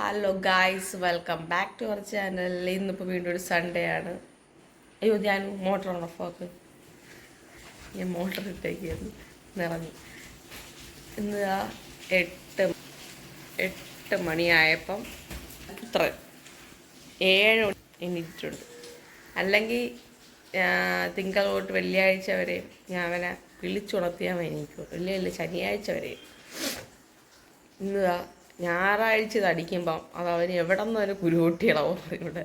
Hello guys welcome back to our channel ഇന്നിപ്പോൾ വീണ്ടും ഒരു സൺഡേ ആണ്. അയ്യോ ഞാൻ മോട്ടർ ഓഫ് ഞാൻ മോട്ടർ ഇട്ടേക്കായിരുന്നു. നിറഞ്ഞു. ഇന്ന് എട്ട് എട്ട് മണിയായപ്പം ഇത്ര ഏഴ് എണീറ്റിട്ടുണ്ട്. അല്ലെങ്കിൽ തിങ്കൾ തൊട്ട് വെള്ളിയാഴ്ച വരെ ഞാൻ അവനെ വിളിച്ചുണർത്തിയാൽ എണീക്കും ഇല്ല ഇല്ല ശനിയാഴ്ച വരെ. ഇന്ന് ഞായറാഴ്ച ഇത് അടിക്കുമ്പം അത് അവന് എവിടെ നിന്ന് ഒരു കുരുകൂട്ടിയിളവും ഇവിടെ.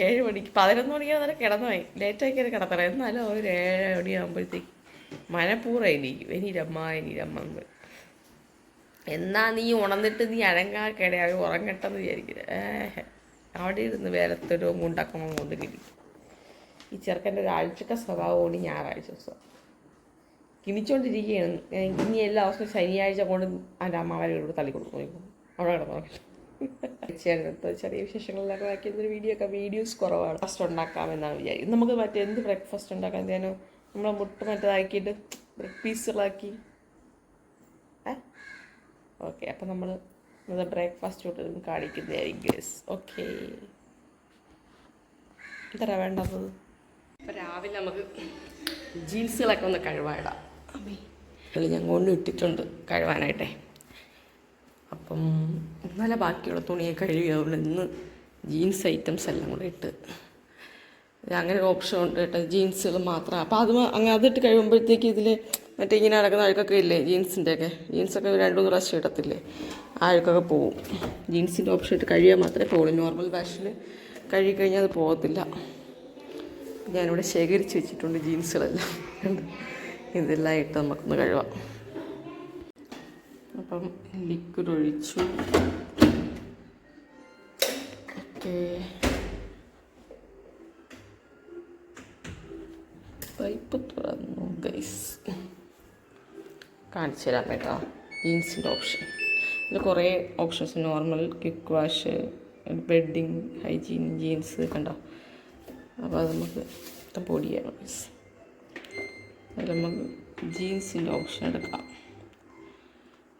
ഏഴ് മണിക്ക് പതിനൊന്ന് മണിക്ക് അന്നേരം കിടന്നുപോയി ലേറ്റാക്കിയാണ് കിടത്തറ എന്നാലും അവർ ഏഴ് മണിയാകുമ്പോഴത്തേക്ക് മനപ്പൂർവം എനിക്കും എനിരമ്മ എനിരമ്മ എന്ന്. നീ ഉണന്നിട്ട് നീ അഴങ്ങാ അവർ ഉറങ്ങട്ടെന്ന് വിചാരിക്കുന്നത് ഏഹ് അവിടെ ഇരുന്ന് വേലത്തൊരു മുണ്ടക്കമ്മ കൊണ്ട് കിടിക്കും ഈ ചെറുക്കന്റെ ഒരു ആഴ്ചത്തെ സ്വഭാവമാണ് ഞായറാഴ്ച ദിവസം കിണിച്ചോണ്ടിരിക്കുകയാണ്. ഇനി എല്ലാ ദിവസവും ശനിയാഴ്ച കൊണ്ട് എന്റെ അമ്മാവരെ ഇവിടെ തള്ളി കൊടുക്കും അവിടെ കിടന്നു ചെറിയ വിശേഷങ്ങളിലൊക്കെ ആക്കിയൊരു വീഡിയോ ഒക്കെ വീഡിയോസ് കുറവാണ്. ഫസ്റ്റ് ഉണ്ടാക്കാമെന്നാണ് വിചാരിക്കുന്നത്. നമുക്ക് മറ്റേ എന്ത് ബ്രേക്ക്ഫാസ്റ്റ് ഉണ്ടാക്കാൻ എന്തിനാണ് നമ്മളെ മുട്ട മറ്റേതാക്കിയിട്ട് ബ്രെഡ് പീസുകളാക്കി. ഓക്കെ അപ്പം നമ്മൾ ഇന്നത്തെ ബ്രേക്ക്ഫാസ്റ്റ് തൊട്ട് കാണിക്കുന്നതായിരിക്കും ഗസ് ഓക്കെ എത്ര വേണ്ടത്? ഇപ്പം രാവിലെ നമുക്ക് ജീൻസുകളൊക്കെ ഒന്ന് കഴിവാടാം അമ്മേ ഞാൻ കൊണ്ട് ഇട്ടിട്ടുണ്ട് കഴുവാനായിട്ടേ. അപ്പം ഇന്നലെ ബാക്കിയുള്ള തുണിയെ കഴുകി ഇന്ന് ജീൻസ് ഐറ്റംസ് എല്ലാം കൂടെ ഇട്ട്. അങ്ങനെ ഒരു ഓപ്ഷൻ ഉണ്ട് കേട്ടോ ജീൻസുകൾ മാത്രം. അപ്പോൾ അത് അങ്ങനെ അതിട്ട് കഴിയുമ്പോഴത്തേക്ക് ഇതിൽ മറ്റേ ഇങ്ങനെ അടക്കുന്ന അഴുക്കൊക്കെ ഇല്ലേ ജീൻസിന്റെ ഒക്കെ ജീൻസൊക്കെ രണ്ട് മൂന്ന് പ്രാവശ്യം ഇടത്തില്ലേ? ആ അഴുക്കൊക്കെ പോവും. ജീൻസിന്റെ ഓപ്ഷൻ ഇട്ട് കഴിയാൻ മാത്രമേ പോകുള്ളൂ നോർമൽ വാഷിൽ കഴുകി കഴിഞ്ഞാൽ അത് പോകത്തില്ല. ഞാനിവിടെ ശേഖരിച്ച് വെച്ചിട്ടുണ്ട് ജീൻസുകളെല്ലാം. ഇതെല്ലാം ഇട്ട് നമുക്കൊന്ന് കഴുകാം. അപ്പം ലിക്വിഡ് ഒഴിച്ചു ഓക്കെ. പൈപ്പ് തുറന്നു ഗൈസ് കാണിച്ചു തരാം കേട്ടോ. ജീൻസിന്റെ ഓപ്ഷൻ. ഇതിൽ കുറേ options. Normal quick wash bedding hygiene jeans കണ്ടോ അപ്പോൾ അത് നമുക്ക് പൊടിയാണ് ഗൈസ് അതിൽ നമുക്ക് ജീൻസിന്റെ ഓപ്ഷൻ എടുക്കാം.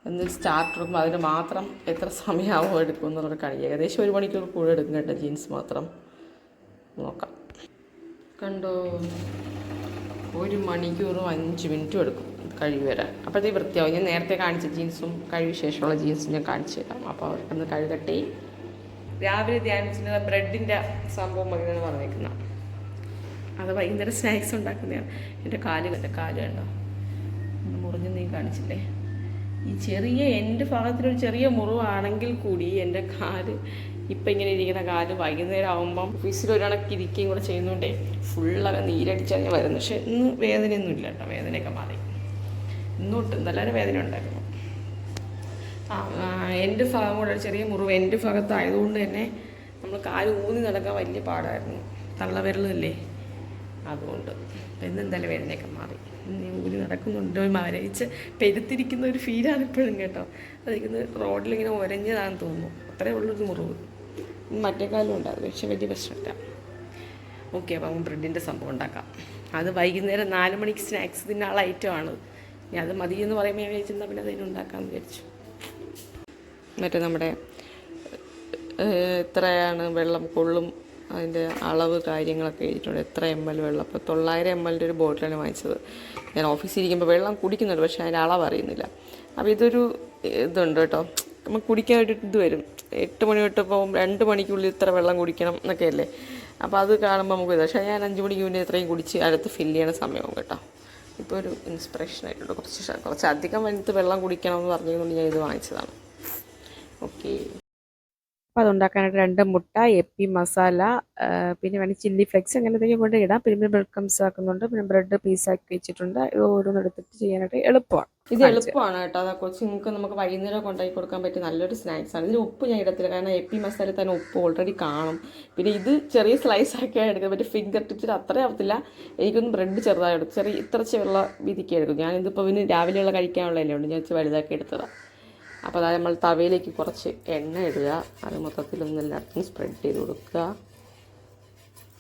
എന്നിട്ട് സ്റ്റാർട്ടറും അതിന് മാത്രം എത്ര സമയമാവും എടുക്കും എന്നുള്ളത് കാണിക്കുക ഏകദേശം ഒരു മണിക്കൂർ കൂടെ എടുക്കും കേട്ടോ ജീൻസ് മാത്രം. നോക്കാം. കണ്ടോ? ഒരു മണിക്കൂറും അഞ്ച് മിനിറ്റും എടുക്കും കഴുകി വരാൻ. അപ്പോഴത്തേക്ക് വൃത്തിയാവും. ഞാൻ നേരത്തെ കാണിച്ച ജീൻസും കഴുകി ശേഷമുള്ള ജീൻസും ഞാൻ കാണിച്ചു തരാം. അപ്പോൾ അവർക്കൊന്ന് കഴുകട്ടെ. രാവിലെ ധ്യാനിച്ചിട്ടുള്ള ബ്രെഡിന്റെ സംഭവം മതിയെന്ന് പറഞ്ഞേക്കുന്ന. അത് വൈകുന്നേരം സ്നാക്സ് ഉണ്ടാക്കുന്നതാണ്. എന്റെ കാൽ കണ്ട? കാൽ കണ്ടോ? മുറിഞ്ഞ് നീ കാണിച്ചില്ലേ? ഈ ചെറിയ എന്റെ ഭാഗത്തിലൊരു ചെറിയ മുറിവാണെങ്കിൽ കൂടി എന്റെ കാൽ ഇപ്പം ഇങ്ങനെ ഇരിക്കുന്ന കാൽ വൈകുന്നേരം ആകുമ്പം ഓഫീസിൽ ഒരാളൊക്കെ ഇരിക്കുകയും കൂടെ ചെയ്യുന്നുണ്ടേ ഫുള്ളൊക്കെ നീരടിച്ചാൽ ഞാൻ വരുന്നത് പക്ഷെ ഇന്ന് വേദനയൊന്നും ഇല്ല കേട്ടോ. വേദനയൊക്കെ മാറി. ഇന്നോട്ട് നല്ലൊരു വേദന ഉണ്ടായിരുന്നു. എന്റെ ഭാഗം കൂടെ ചെറിയ മുറിവ് എന്റെ ഭാഗത്തായതുകൊണ്ട് തന്നെ നമ്മൾ കാൽ ഊന്നി നടക്കാൻ വലിയ പാടായിരുന്നു. തള്ളവിരലല്ലേ? അതുകൊണ്ട് ഇപ്പം ഇന്ന് എന്തായാലും വേദനയൊക്കെ മാറി. ഊരി നടക്കുന്നുണ്ട് മരയിച്ച് പെരുത്തിരിക്കുന്ന ഒരു ഫീലാണ് ഇപ്പോഴും കേട്ടോ. അതിരിക്കുന്നത് റോഡിലിങ്ങനെ ഒരഞ്ഞതാണെന്ന് തോന്നുന്നു. അത്രേ ഉള്ളൊരു മുറിവ്. മറ്റേ കാലം ഉണ്ടായിരുന്നു. പക്ഷെ വലിയ പ്രശ്നമില്ല. ഓക്കെ അപ്പം ബ്രെഡിന്റെ സംഭവം ഉണ്ടാക്കാം. അത് വൈകുന്നേരം നാല് മണിക്ക് സ്നാക്സ് തിന്നാനുള്ള ഐറ്റമാണ് ഞാൻ അത് മതി എന്ന് പറയുമ്പോൾ ഞാൻ വിചാരിച്ചെന്നാൽ പിന്നെ അതിന് ഉണ്ടാക്കാമെന്ന് വിചാരിച്ചു. മറ്റേ നമ്മുടെ എത്രയാണ് വെള്ളം കൊള്ളും അതിന്റെ അളവ് കാര്യങ്ങളൊക്കെ എഴുതിയിട്ടുണ്ട്. എത്ര എം എൽ വെള്ളം. അപ്പോൾ തൊള്ളായിരം എം എല്ലിന്റെ ഒരു ബോട്ടിലാണ് വാങ്ങിച്ചത്. ഞാൻ ഓഫീസിൽ ഇരിക്കുമ്പോൾ വെള്ളം കുടിക്കുന്നുണ്ട് പക്ഷേ അതിന്റെ അളവ് അറിയുന്നില്ല. അപ്പോൾ ഇതൊരു ഇതുണ്ട് കേട്ടോ. നമുക്ക് കുടിക്കാനായിട്ട് ഇത് വരും. എട്ട് മണി തൊട്ട് പോകും രണ്ട് മണിക്കുള്ളിൽ ഇത്ര വെള്ളം കുടിക്കണം എന്നൊക്കെ അല്ലേ അപ്പോൾ അത് കാണുമ്പോൾ നമുക്ക് ഇത്. പക്ഷേ ഞാൻ അഞ്ച് മണിക്ക് മുന്നേ ഇത്രയും കുടിച്ച് അടുത്ത് ഫില്ല് ചെയ്യണ സമയവും കേട്ടോ. ഇപ്പോൾ ഒരു ഇൻസ്പിറേഷൻ ആയിട്ടുണ്ട്. കുറച്ച് കുറച്ച് അധികം വലുത്ത് വെള്ളം കുടിക്കണം എന്ന് പറഞ്ഞുകൊണ്ട് ഞാൻ ഇത് വാങ്ങിച്ചതാണ്. ഓക്കെ. അപ്പോൾ അതുണ്ടാക്കാനായിട്ട് രണ്ട് മുട്ട എപ്പി മസാല പിന്നെ വേണമെങ്കിൽ ചില്ലി ഫ്ലെക്സ് അങ്ങനെ എന്തെങ്കിലും കൊണ്ട് ഇടാം. പിന്നെ ബ്രെഡ് ക്രംസ് ആക്കുന്നുണ്ട്. പിന്നെ ബ്രെഡ് പീസ് ആക്കി വെച്ചിട്ടുണ്ട്. ഓരോന്നും എടുത്തിട്ട് ചെയ്യാനായിട്ട് എളുപ്പമാണ്. ഇത് എളുപ്പമാണ് കേട്ടോ. അതാ കൊച്ചുങ്ങൾക്ക് നമുക്ക് വൈകുന്നേരം കൊണ്ടായി കൊടുക്കാൻ പറ്റിയ നല്ലൊരു സ്നാക്സ് ആണ്. ഇതിൽ ഉപ്പ് ഞാൻ ഇടത്തില്ല. കാരണം എപ്പി മസാല തന്നെ ഉപ്പ് ഓൾറെഡി കാണും. പിന്നെ ഇത് ചെറിയ സ്ലൈസ് ആക്കി എടുക്കാൻ പറ്റും ഫിംഗർ ടിപ്സിൽ അത്രയും ആവത്തില്ല. എനിക്കൊന്ന് ബ്രെഡ് ചെറുതായി എടുക്കും ചെറിയ ഇത്ര ചെറുള്ള വീതിക്ക് എടുക്കും. ഞാനിതിപ്പോൾ പിന്നെ രാവിലെയുള്ള കഴിക്കാനുള്ളതല്ലേ ഉണ്ട് ഞാൻ വലുതാക്കി എടുത്തതാണ് അപ്പോൾ അതായത് നമ്മൾ തവയിലേക്ക് കുറച്ച് എണ്ണ ഇടുക. അത് മൊത്തത്തിലൊന്ന് എല്ലായിടത്തും സ്പ്രെഡ് ചെയ്ത് കൊടുക്കുക.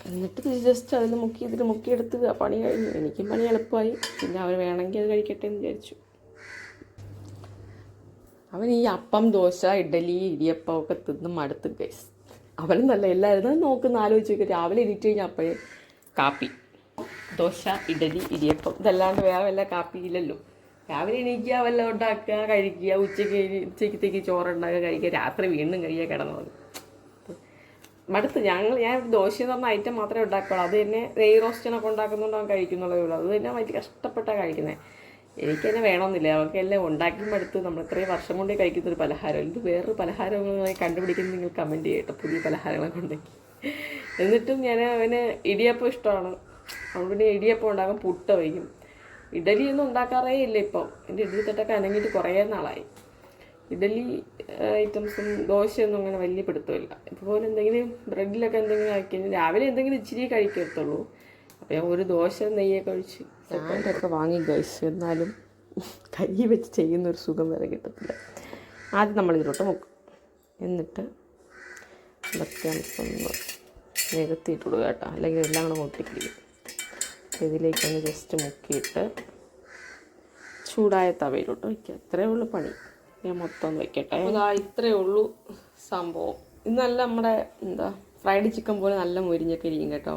എന്നിട്ട് ജസ്റ്റ് അതിൽ മുക്കി ഇതിൽ മുക്കിയെടുത്ത് പണി കഴിഞ്ഞു. എനിക്കും പണി എളുപ്പമായി. പിന്നെ അവർ വേണമെങ്കിൽ അത് കഴിക്കട്ടെ എന്ന് വിചാരിച്ചു. അവൻ ഈ അപ്പം ദോശ ഇഡലി ഇടിയപ്പം ഒക്കെ തിന്ന് മടുത്ത് ഗൈസ് അവനും നല്ല എല്ലാവരും നോക്കുന്ന ആലോചിച്ച് നോക്കി. രാവിലെ എണീറ്റ് കഴിഞ്ഞാൽ അപ്പോഴേ കാപ്പി. ദോശ ഇഡലി ഇടിയപ്പം. ഇതല്ലാണ്ട് വേറെ വല്ല കാപ്പി ഇല്ലല്ലോ രാവിലെ എണീക്കുക വല്ല ഉണ്ടാക്കുക കഴിക്കുക ഉച്ചയ്ക്ക് ഉച്ചയ്ക്കത്തേക്ക് ചോറുണ്ടാക്കുക കഴിക്കുക രാത്രി വീണ്ടും കഴിയുക കിടന്നു മടുത്ത് ഞങ്ങൾ ഞാൻ ദോശ എന്ന് പറഞ്ഞ ഐറ്റം മാത്രമേ ഉണ്ടാക്കുള്ളൂ. അത് തന്നെ നെയ് റോസ്റ്റിനൊക്കെ ഉണ്ടാക്കുന്നുണ്ട് അവൻ കഴിക്കുന്നുള്ളതേ ഉള്ളൂ. അത് തന്നെ വലിയ കഷ്ടപ്പെട്ടാണ് കഴിക്കുന്നത് എനിക്ക് തന്നെ വേണമെന്നില്ല. അവർക്ക് എല്ലാം ഉണ്ടാക്കി മടുത്ത് നമ്മൾ ഇത്രയും വർഷം കൊണ്ടേ കഴിക്കുന്ന ഒരു പലഹാരം. ഇത് വേറൊരു പലഹാരങ്ങളെ കണ്ടുപിടിക്കുന്നത് നിങ്ങൾ കമന്റ് ചെയ്യട്ടോ. പുതിയ പലഹാരങ്ങളൊക്കെ ഉണ്ടെങ്കിൽ എന്നിട്ടും ഞാൻ അവന് ഇടിയപ്പം ഇഷ്ടമാണ്. അവൻ പിന്നെ ഇടിയപ്പം ഉണ്ടാകും പുട്ട് വയ്ക്കും. ഇഡലിയൊന്നും ഉണ്ടാക്കാറേ ഇല്ല ഇപ്പം. എന്റെ ഇഡലി തട്ടൊക്കെ അനങ്ങിയിട്ട് കുറേ നാളായി. ഇഡലി ഐറ്റംസും ദോശയൊന്നും അങ്ങനെ വലിയ പിടുത്തമില്ല. ഇതുപോലെ എന്തെങ്കിലും ബ്രെഡിലൊക്കെ എന്തെങ്കിലും ആക്കി രാവിലെ എന്തെങ്കിലും ഇച്ചിരി കഴിക്കത്തുള്ളൂ. അപ്പോൾ ഒരു ദോശ നെയ്യൊക്കെ ഒഴിച്ച് ഒക്കെ വാങ്ങി കഴിച്ചു. എന്നാലും കൈ വെച്ച് ചെയ്യുന്ന ഒരു സുഖം വരെ കിട്ടത്തില്ല. ആദ്യം നമ്മൾ ഇതിലോട്ട് മുക്കും. എന്നിട്ട് ഇതൊക്കെ നിരത്തിയിട്ട് കൊടുക്കുക കേട്ടോ. അല്ലെങ്കിൽ എല്ലാം കൂടെ ഒട്ടിപ്പിടിക്കും ഇതിലേക്കൊന്ന് ജസ്റ്റ് മുക്കിയിട്ട് ചൂടായ തവയിലോട്ട് വയ്ക്കുക. അത്രയേ ഉള്ളൂ പണി. ഞാൻ മൊത്തം ഒന്ന് വയ്ക്കട്ടെ അതാ ഇത്രയേ ഉള്ളൂ സംഭവം. ഇത് നല്ല നമ്മുടെ എന്താ ഫ്രൈഡ് ചിക്കൻ പോലെ നല്ല മുരിഞ്ഞൊക്കെ ഇരിക്കും കേട്ടോ.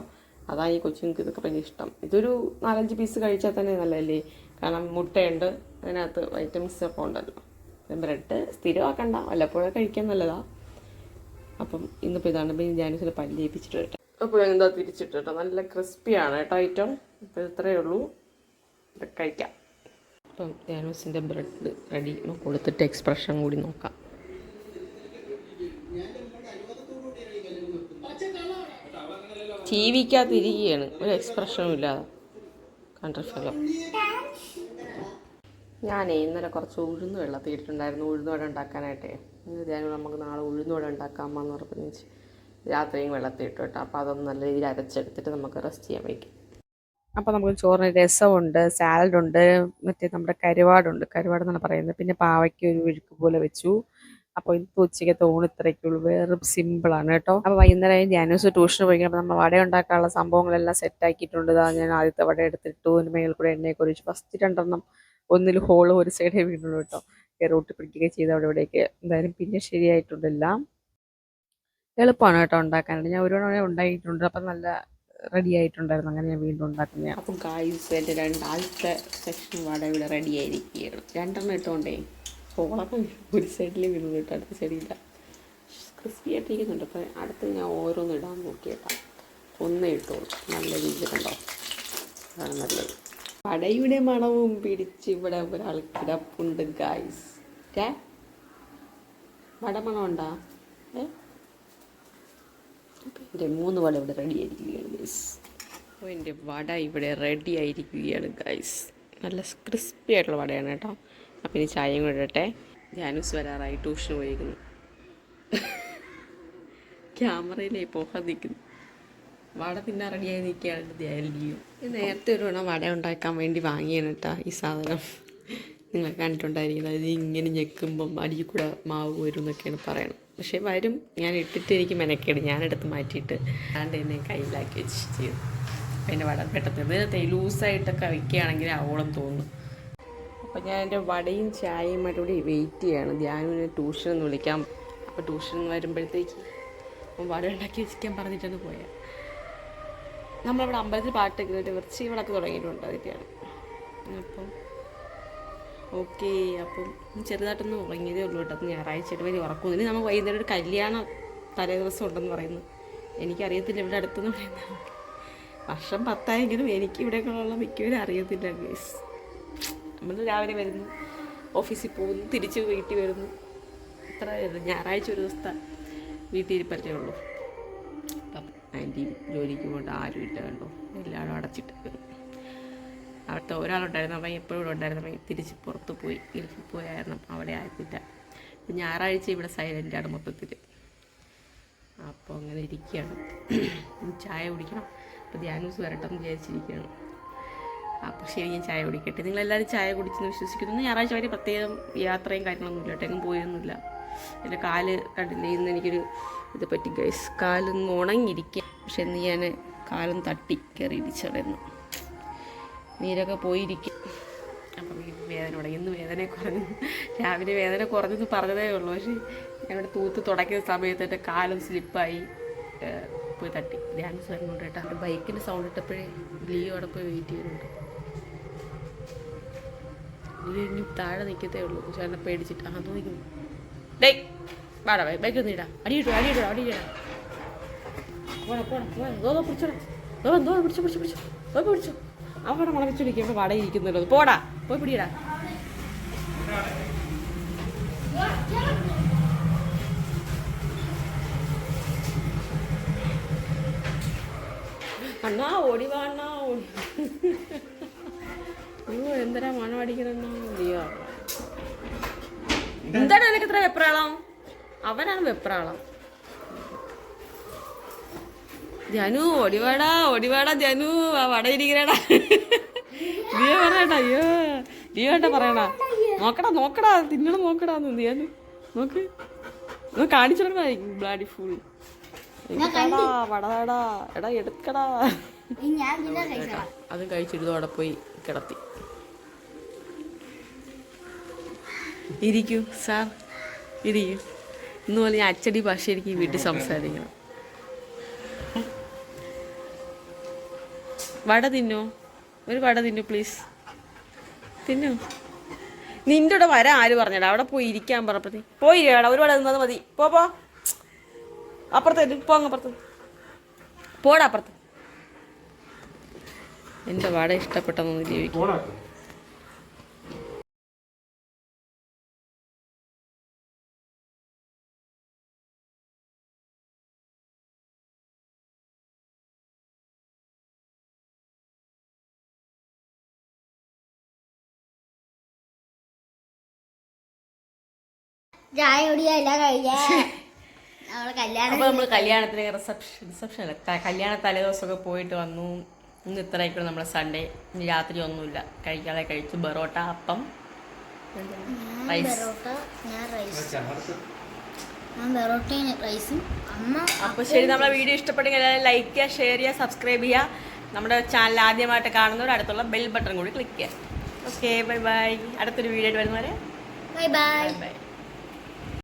അതാണ് ഈ കൊച്ചുങ്ങൾക്ക് ഇതൊക്കെ ഭയങ്കര ഇഷ്ടം. ഇതൊരു നാലഞ്ച് പീസ് കഴിച്ചാൽ തന്നെ നല്ലതല്ലേ? കാരണം മുട്ടയുണ്ട് അതിനകത്ത് വൈറ്റമിൻസ് ഒക്കെ ഉണ്ടല്ലോ. ബ്രെഡ് സ്ഥിരമാക്കണ്ട. വല്ലപ്പോഴൊക്കെ കഴിക്കാൻ നല്ലതാണ് അപ്പം ഇന്നിപ്പോൾ ഇതാണ് ഞാൻ ചില പല്ലേപ്പിച്ചിട്ട് അപ്പോൾ എന്താ തിരിച്ചിട്ട് കേട്ടോ നല്ല ക്രിസ്പിയാണ് കേട്ടോ ഐറ്റം. അപ്പോൾ ഇത്രയേ ഉള്ളൂ. കഴിക്കാം. അപ്പം ധ്യാനോസിന്റെ ബ്രെഡ് റെഡി. കൊടുത്തിട്ട് എക്സ്പ്രഷൻ കൂടി നോക്കാം. ടി വിക്കകത്ത് ഇരിക്കുകയാണ് ഒരു എക്സ്പ്രഷനും ഇല്ലാതെ. കണ്ടോ ഞാനേ ഇന്നലെ കുറച്ച് ഉഴുന്ന് വെള്ളത്തിൽ ഇട്ടിട്ടുണ്ടായിരുന്നു ഉഴുന്നുവട ഉണ്ടാക്കാനായിട്ടേ. ഇന്ന് ഞാൻ നമുക്ക് നാളെ ഉഴുന്നുവട ഉണ്ടാക്കാമെന്ന് പറഞ്ഞ് രാത്രിയും വെള്ളത്തിൽ ഇട്ടു കേട്ടോ. അപ്പോൾ അതൊന്ന് നല്ല രീതിയിൽ അരച്ചെടുത്തിട്ട് നമുക്ക് റെസ്റ്റ് ചെയ്യാൻ വയ്ക്കും. അപ്പോൾ നമുക്ക് ചോറിന് രസമുണ്ട് സാലഡ് ഉണ്ട് മറ്റേ നമ്മുടെ കരുവാടുണ്ട്. കരുവാട് എന്നാണ് പറയുന്നത്. പിന്നെ പാവയ്ക്ക് ഒരു വിഴുക്ക് പോലെ വെച്ചു. അപ്പോൾ ഇത് ഉച്ചയ്ക്കത്തെ ഊണ് ഇത്രയൊക്കെയുള്ളൂ വേറെ സിമ്പിളാണ് കേട്ടോ. അപ്പോൾ വൈകുന്നേരം ജാനൂസ് ട്യൂഷന് പോയി. അപ്പോൾ നമ്മൾ വട ഉണ്ടാക്കാനുള്ള സംഭവങ്ങളെല്ലാം സെറ്റ് ആക്കിയിട്ടുണ്ട്. ഇതാ ഞാൻ ആദ്യത്തെ വട എടുത്തിട്ടു. അതിന് മേൽ കൂടെ എണ്ണയൊക്കെ ഒഴിച്ചു ഫസ്റ്റ് രണ്ടെണ്ണം ഒന്നിൽ ഹോൾ ഒരു സൈഡേ വീണുള്ളൂ കേട്ടോ. കയറി ഒട്ടി പിടിക്കുകയൊക്കെ ചെയ്ത്. അവിടെ ഇവിടെയൊക്കെ എന്തായാലും പിന്നെ ശരിയായിട്ടുണ്ടെല്ലാം എളുപ്പമാണ് കേട്ടോ ഉണ്ടാക്കാനായിട്ട്. ഞാൻ ഒരു തവണ ഉണ്ടാക്കിയിട്ടുണ്ട്. അപ്പം നല്ല റെഡി ആയിട്ടുണ്ടായിരുന്നു. അങ്ങനെ ഞാൻ വീണ്ടും ഉണ്ടാക്കുന്നതാണ് അപ്പം ഗായ്സ് എന്റെ രണ്ടാമത്തെ സെക്ഷൻ വട ഇവിടെ റെഡി ആയിരിക്കുകയാണ്. രണ്ടെണ്ണം ഇട്ടുകൊണ്ടേ ഓളൊക്കെ ഒരു സൈഡിൽ വീണു കേട്ടോ. അടുത്ത സൈഡില്ല ക്രിസ്പി ആയിട്ടിരിക്കുന്നുണ്ട്. അപ്പം അടുത്ത് ഞാൻ ഓരോന്ന് ഇടാൻ നോക്കിയേട്ടാ. ഒന്നേ ഇട്ടോളൂ. നല്ല രീതിയിൽ കണ്ടോ അതാണ് നല്ലത്. വടയുടെ മണവും പിടിച്ച് ഇവിടെ ഒരാൾ കിടപ്പുണ്ട് ഗായ്സ് ഏ? വടമണമുണ്ടാ? ഏ? എന്റെ മൂന്ന് വട ഇവിടെ റെഡി ആയിരിക്കുകയാണ് ഗൈസ് അപ്പോൾ എന്റെ വട ഇവിടെ റെഡി ആയിരിക്കുകയാണ് ഗൈസ് നല്ല ക്രിസ്പി ആയിട്ടുള്ള വടയാണ് കേട്ടോ. അപ്പം ഇനി ചായയും കൂടെ ഇടട്ടെ. ജാനൂസ് വരാറായി ട്യൂഷന് പോയിരിക്കുന്നു. ക്യാമറയിലേ പോകാൻ നിൽക്കുന്നു വട തിന്നാൻ റെഡിയായി നിൽക്കുകയാണ് ധ്യാനിയും നേരത്തെ ഒരു വേണം വട ഉണ്ടാക്കാൻ വേണ്ടി വാങ്ങിയാണ് കേട്ടോ ഈ സാധനം. നിങ്ങൾ കണ്ടിട്ടുണ്ടായിരിക്കുന്നത് ഇത് ഇങ്ങനെ ഞെക്കുമ്പം അടിയിൽ കൂടെ മാവ് വരും എന്നൊക്കെയാണ് പറയണം പക്ഷേ വരും. ഞാൻ ഇട്ടിട്ട് എനിക്ക് മെനക്കേട്. ഞാനെടുത്ത് മാറ്റിയിട്ട് അതാണ്ട് എന്നെ കയ്യിലാക്കി വെച്ച് ചെയ്തു അതിന്റെ വട പെട്ടെന്ന് ഇതിനകത്ത് ലൂസായിട്ടൊക്കെ വയ്ക്കുകയാണെങ്കിൽ ആവോളം തോന്നും. അപ്പോൾ ഞാൻ എന്റെ വടയും ചായയുമായിട്ട് കൂടി വെയിറ്റ് ചെയ്യാണ്. ധ്യാനുവിനെ ട്യൂഷനൊന്ന് വിളിക്കാം അപ്പോൾ ട്യൂഷൻ വരുമ്പോഴത്തേക്ക് വട ഉണ്ടാക്കി വെച്ചിരിക്കാൻ പറഞ്ഞിട്ടാണ് പോയത് നമ്മളിവിടെ അമ്പലത്തിൽ പാട്ടൊക്കെ കേട്ട് വൃശ്ചി വിളക്ക് തുടങ്ങിയിട്ടുണ്ട്. അതിന്റെയാണ് അപ്പം ഓക്കെ അപ്പം ചെറുതായിട്ടൊന്ന് ഉറങ്ങിയതേ ഉള്ളൂ കേട്ടോ. ഞായറാഴ്ചയായിട്ട് വലിയ ഇനി നമുക്ക് വൈകുന്നേരം ഒരു കല്യാണം തലേ ദിവസം ഉണ്ടെന്ന് പറയുന്നു. എനിക്കറിയത്തില്ല ഇവിടെ അടുത്തെന്ന് പറയുന്നത്. വർഷം പത്തായെങ്കിലും എനിക്ക് ഇവിടെയൊക്കെയുള്ള മിക്കവരും അറിയത്തില്ല ഗേസ് നമ്മൾ രാവിലെ വരുന്നു ഓഫീസിൽ പോകുന്നു തിരിച്ച് വീട്ടിൽ വരുന്നു. അത്ര ഞായറാഴ്ച ഒരു ദിവസത്തെ വീട്ടിലിരിപ്പല്ലേ ഉള്ളൂ. അപ്പം ആന്റി ജോലിക്ക് പോകേണ്ട ആരും ഇല്ല കണ്ടോ. എല്ലാവരും അടച്ചിട്ട് അവിടുത്തെ ഒരാളുണ്ടായിരുന്നു. അവൻ എപ്പോഴും ഇവിടെ ഉണ്ടായിരുന്നു. അവൻ തിരിച്ച് പുറത്ത് പോയി ഗൾഫിൽ പോയായിരുന്നു. അവിടെ ആയിരുന്നില്ല. ഞായറാഴ്ച ഇവിടെ സൈലന്റാണ് മൊത്തത്തിൽ അപ്പോൾ അങ്ങനെ ഇരിക്കുകയാണ്. ചായ കുടിക്കണം. അപ്പോൾ ധ്യാനൂസ് വരട്ടെ എന്ന് വിചാരിച്ചിരിക്കുകയാണ്. അപ്പോൾ ശരി ഞാൻ ചായ കുടിക്കട്ടെ. നിങ്ങളെല്ലാവരും ചായ കുടിച്ചെന്ന് വിശ്വസിക്കുന്നു. ഞായറാഴ്ച വരെ പ്രത്യേകം യാത്രയും കാര്യങ്ങളൊന്നും ഇല്ല. എങ്ങും പോയൊന്നുമില്ല. എന്റെ കാൽ കണ്ടില്ലേ ഇന്ന് എനിക്കൊരു ഇത് പറ്റി ഗൈസ് കാലൊന്ന് ഉണങ്ങിയിരിക്കുക പക്ഷെ ഇന്ന് ഞാൻ കാലം തട്ടി കയറി ഇടിച്ചടന്നു നീരൊക്കെ പോയിരിക്കും. അപ്പം വേദന തുടങ്ങി ഇന്ന് വേദന കുറഞ്ഞു. രാവിലെ വേദന കുറഞ്ഞെന്ന് പറഞ്ഞതേ ഉള്ളൂ. പക്ഷേ ഞങ്ങളുടെ തൂത്ത് തുടയ്ക്കുന്ന സമയത്ത് എന്റെ കാലും സ്ലിപ്പായി പോയി തട്ടി. ഡാൻസ് വരുന്നുണ്ട് കേട്ടോ. ബൈക്കിന്റെ സൗണ്ട് ഇട്ടപ്പോഴേ ലിയോ അവിടെ പോയി വെയിറ്റ് ചെയ്യുന്നുണ്ട്. ലിയോ ഇനി താഴെ നിൽക്കത്തേ ഉള്ളൂ. ചേട്ടനെ പേടിച്ചിട്ട് ആ നോക്കുന്നു ഡേ വാടാ ബൈക്ക് ഒന്ന് ഇടാം. അടിയിട്ടോ അടിയിട്ടോ അടിയിടാം പോടാ പോടാ പോടാ ദോ പിടിച്ചോടാ പിടിച്ചോ പിടിച്ചോ പിടിച്ചോ. പിടിച്ചോ. അവിടെ മുളപ്പിച്ചിരിക്കുമ്പോൾ വടയിരിക്കുന്നല്ലോ. പോടാ. പോയി പിടിയടാ. അണ്ണാ ഓടി വാ അണ്ണാ. ഓടി അയ്യോ എന്തരാ മണം അടിക്കണെന്നാ ഓടിയോ എന്താണ് എനിക്ക് ഇത്ര വെപ്രാളം? അവനാണ് വെപ്രാളം. ജനു ഓടിവാടാ ഓടിവാടാ ജനു ആ വട ഇരിക്കണടാ. നീ പറയണ്ട അയ്യോ. നീ വേണ്ട പറയണ. നോക്കടാ നോക്കടാ തിന്നണം നോക്കടാ ധ്യാനു നോക്ക്. നോ കാണിച്ചോടാ ബ്ലാഡി ഫുൾ വടതാടാ എടാ എടുക്കടാ. അത് കഴിച്ചിട്ട് അവിടെ പോയി കിടത്തി. ഇരിക്കൂ സാർ. ഇരിക്കൂ. ഇന്ന് പോലെ ഞാൻ അച്ചടി ഭാഷ എനിക്ക് വീട്ടിൽ സംസാരിക്കണം. വട തിന്നോ. ഒരു വട തിന്നു പ്ലീസ് തിന്നു. നിന്റെ കൂടെ വരാൻ ആര് പറഞ്ഞടാ അവിടെ പോയി ഇരിക്കാൻ പറഞ്ഞപ്പോ പോയി ഇരിക്കടാ ഒരു വട തിന്നത് മതി. പോ പോ. അപ്പുറത്തേക്ക് പോ അപ്പുറത്ത്. പോടാ അപ്പുറത്ത്. എന്റെ വട ഇഷ്ടപ്പെട്ടെന്നൊന്ന് ജീവിക്കും. ചായ കല്യാണം നമ്മൾ കല്യാണത്തിന് റിസപ്ഷൻ റിസപ്ഷൻ അല്ല. കല്യാണ തലേദിവസമൊക്കെ പോയിട്ട് വന്നു. ഇന്ന് ഇത്രയൊക്കെ നമ്മളെ സൺഡേ ഇനി രാത്രി ഒന്നുമില്ല. കഴിക്കാതെ കഴിച്ചു ബറോട്ട അപ്പം. റൈസ് ബെറോട്ട ഞാൻ റൈസ് ഞാൻ ബെറോട്ടയും റൈസും അമ്മ അപ്പോൾ ശരി നമ്മളെ വീഡിയോ ഇഷ്ടപ്പെട്ടെങ്കിൽ എല്ലാവരും ലൈക്ക് ചെയ്യുക ഷെയർ ചെയ്യുക സബ്സ്ക്രൈബ് ചെയ്യുക. നമ്മുടെ ചാനൽ ആദ്യമായിട്ട് കാണുന്നവർ അടുത്തുള്ള ബെൽ ബട്ടൺ കൂടി ക്ലിക്ക് ചെയ്യുക. ഓക്കെ ബൈ ബൈ അടുത്തൊരു വീഡിയോ ആയിട്ട് വരുന്നവരെ. Bye bye bye